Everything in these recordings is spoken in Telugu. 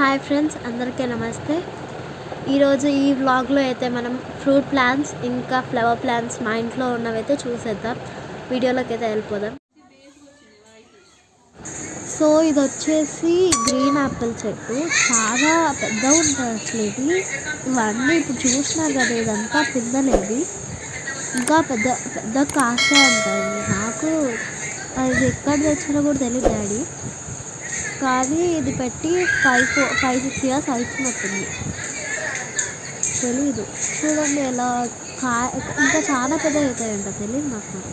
హాయ్ ఫ్రెండ్స్ అందరికీ నమస్తే. ఈరోజు ఈ వ్లాగ్లో అయితే మనం ఫ్రూట్ ప్లాంట్స్ ఇంకా ఫ్లవర్ ప్లాంట్స్ మా ఇంట్లో ఉన్నవైతే చూసేద్దాం. వీడియోలోకి అయితే వెళ్ళిపోదాం. సో ఇది వచ్చేసి గ్రీన్ యాపిల్ చెట్టు. చాలా పెద్దగా ఉంటుంది అసలు ఇది. ఇవన్నీ ఇప్పుడు చూసినారు కదా ఇదంతా పిందలేదు ఇంకా పెద్ద పెద్ద కాసే ఉంటుంది నాకు అది ఎక్కడ తెచ్చినా కూడా తెలియదు డాడీ. కానీ ఇది పెట్టి five four five six years అవుతున్నట్టుంది. తెలీదు. చూడండి ఎలా కా ఇంకా చాలా పెద్ద అవుతాయంట తెలియదు నాకు. మరి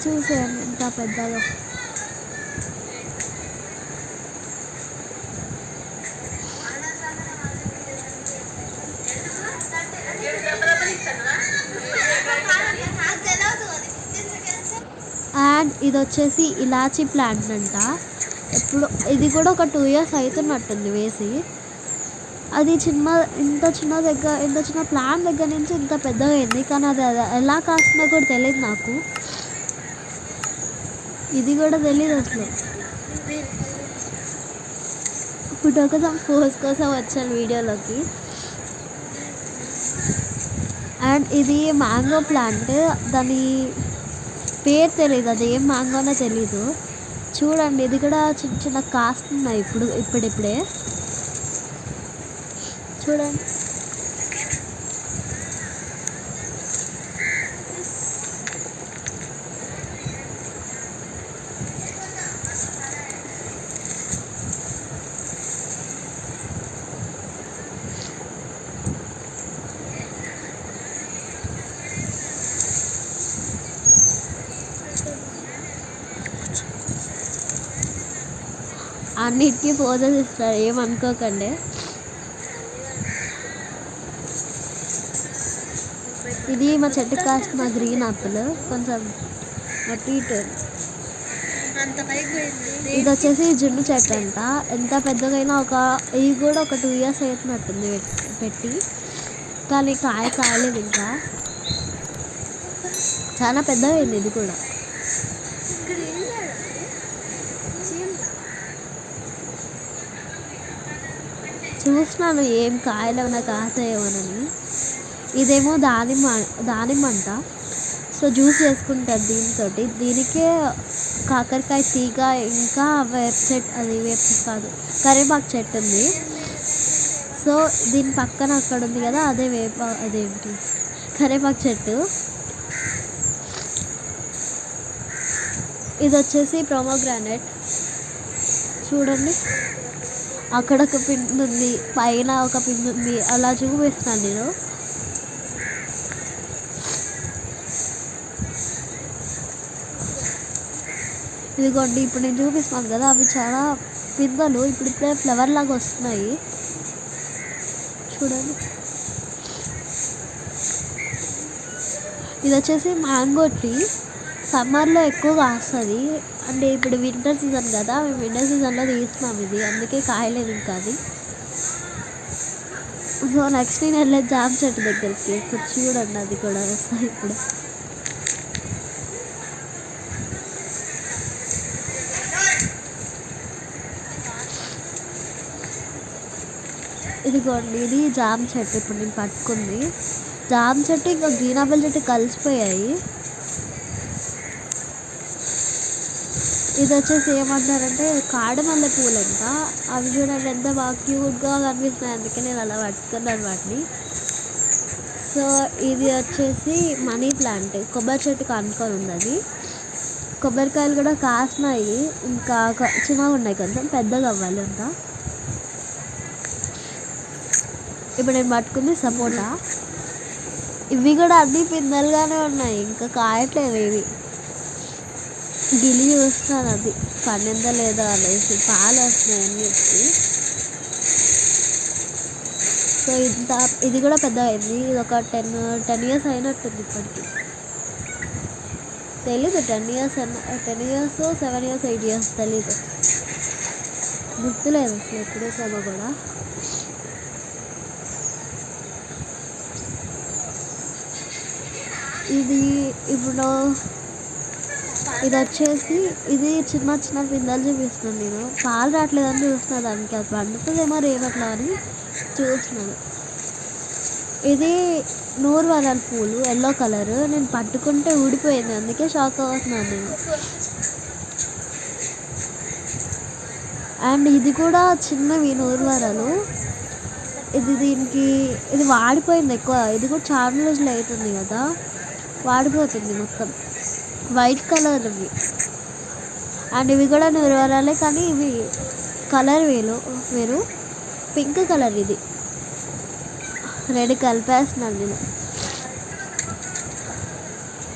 చూసేయండి ఇంకా పెద్దగా అండ్ ఇది వచ్చేసి ఇలాచీ ప్లాంట్ అంట. ఇప్పుడు ఇది కూడా ఒక టూ ఇయర్స్ అవుతున్నట్టుంది వేసి. అది చిన్న ఇంత చిన్న దగ్గర ఇంత చిన్న ప్లాంట్ దగ్గర నుంచి ఇంత పెద్దగా అయింది. కానీ అది ఎలా కాస్తుందో కూడా తెలియదు నాకు. ఇది కూడా తెలియదు అసలు. ఫోటో కోసం పోజ్ కోసం వచ్చాను వీడియోలోకి. అండ్ ఇది మ్యాంగో ప్లాంట్ దాని పేరు తెలియదు అది ఏం మ్యాంగోనో తెలీదు. చూడండి ఇది కూడా చిన్న చిన్న కాస్తున్నాయి ఇప్పుడు ఇప్పుడిప్పుడే. చూడండి. అన్నిటికీ పోజెస్ ఇస్తారు ఏమనుకోకండి ఇది మా చెట్టు కాసిన గ్రీన్ ఆపిల్ కొంచెం అటు ఇటు. ఇది వచ్చేసి జున్ను చెట్టు అంట. ఎంత పెద్దగైనా ఒక ఇది కూడా ఒక టూ ఇయర్స్ అవుతున్నట్టుంది పెట్- పెట్టి. కానీ కాయ కాయలేదు ఇంకా. చాలా పెద్దగా అయింది ఇది కూడా. చూసినాను ఏం కాయలు ఏమైనా ఇదేమో దానిమ్మ దానిమ్మ అంట సో జ్యూస్ చేసుకుంటారు దీంతో దీనికే కాకరకాయ తీగ ఇంకా వేప చెట్టు అది వేప కాదు కరివేపాకు చెట్టు ఉంది. సో దీని పక్కన అక్కడ ఉంది కదా అదే వేప అదేంటి కరివేపాకు చెట్టు. ఇది వచ్చేసి ప్రోమోగ్రానైట్ చూడండి. అక్కడ ఒక పిండి ఉంది పైన ఒక పిండి ఉంది అలా చూపిస్తాను నేను. ఇదిగోండి ఇప్పుడు నేను చూపిస్తున్నాను కదా అవి చాలా పిందలు ఇప్పుడు ఇప్పుడే ఫ్లవర్ లాగా వస్తున్నాయి. చూడండి. ఇది వచ్చేసి మ్యాంగో ట్రీ. సమ్మర్లో ఎక్కువగా వస్తుంది అంటే ఇప్పుడు వింటర్ సీజన్ కదా మేము వింటర్ సీజన్లో తీస్తున్నాం ఇది. అందుకే కాయలేదు ఇంకా అది. సో నెక్స్ట్ నేను వెళ్ళే జామ చెట్టు దగ్గరికి. ఇప్పుడు చూడండి అది కూడా వస్తాయి ఇప్పుడు. ఇదిగోండి ఇది జామ చెట్టు. ఇప్పుడు నేను పట్టుకుంది. జామ చెట్టు ఇంకా గ్రీన్ ఆపిల్ చెట్టు కలిసిపోయాయి. ఇది వచ్చేసి ఏమంటారంటే కాడమల్లె పూలంట. అవి చూడండి ఎంత బాగా క్యూట్గా కనిపిస్తున్నాయి. అందుకే నేను అలా పట్టుకున్నాను వాటిని. సో ఇది వచ్చేసి మనీ ప్లాంట్. కొబ్బరి చెట్టు కనుకొని ఉంది అది కొబ్బరికాయలు కూడా కాసినాయి. ఇంకా చిన్నగా ఉన్నాయి కొంచెం పెద్దగా అవ్వాలి ఇంకా ఇప్పుడు నేను పట్టుకుంది సపోటా. ఇవి కూడా అన్ని పిందెలుగానే ఉన్నాయి. ఇంకా కాయట్లేదు ఇవి గిలి చూస్తాను అది. పండిందా లేదో అనేసి పాలు వస్తున్నాయి అని చెప్పి. సో ఇంత ఇది కూడా పెద్ద అయింది ఇది ఒక టెన్ టెన్ ఇయర్స్ అయినట్టుంది ఇప్పటికి. తెలీదు ten years ten years seven years eight years తెలీదు. గుర్తులేదు అసలు ఎప్పుడు వేసామో కూడా. ఇది ఇప్పుడు ఇది వచ్చేసి ఇది చిన్న చిన్న పిందెలు చూపిస్తున్నాను నేను. పాలు రావట్లేదని చూస్తున్నా దానికి. అది పండుతుందేమో రేపట్లో అని చూస్తున్నాను. ఇది నూరు వరాల పూలు ఎల్లో కలర్. నేను పట్టుకుంటే ఊడిపోయింది. అందుకే షాక్ అవుతున్నాను నేను. అండ్ ఇది కూడా చిన్నవి నూరు వరాలు ఇది దీనికి ఇది వాడిపోయింది ఎక్కువ. ఇది కూడా చాలా రోజులు అవుతుంది కదా. వాడిపోతుంది మొత్తం. వైట్ కలర్ ఇవి. అండ్ ఇవి కూడా నూరు వరాలే కానీ ఇవి కలర్ వేరు వేరు. పింక్ కలర్ ఇది. రెడ్ కలిపేస్తున్నాను నేను.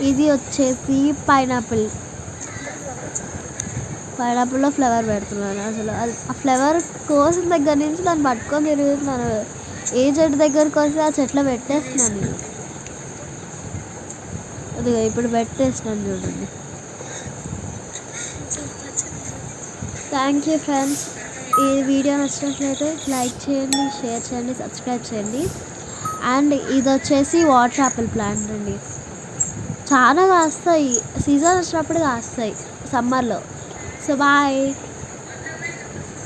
ఇది వచ్చేసి పైనాపిల్. పైనాపిల్లో ఫ్లవర్ పెడుతున్నాను అసలు. అది- ఆ ఫ్లేవర్ కోసిన దగ్గర నుంచి దాన్ని పట్టుకొని తిరుగుతున్నాను. ఏ చెట్టు దగ్గరకు వస్తే ఆ చెట్లో పెట్టేస్తున్నాను నేను. ఇదిగో ఇప్పుడు పెట్టేస్తున్నాను చూడండి. థ్యాంక్ యూ ఫ్రెండ్స్ ఈ వీడియో నచ్చినట్లయితే లైక్ చేయండి షేర్ చేయండి సబ్స్క్రైబ్ చేయండి. అండ్ ఇది వచ్చేసి వాటర్ యాపిల్ ప్లాంట్ అండి. చాలా కాస్తాయి. సీజన్ వచ్చినప్పుడు కాస్తాయి. సమ్మర్లో. So bye.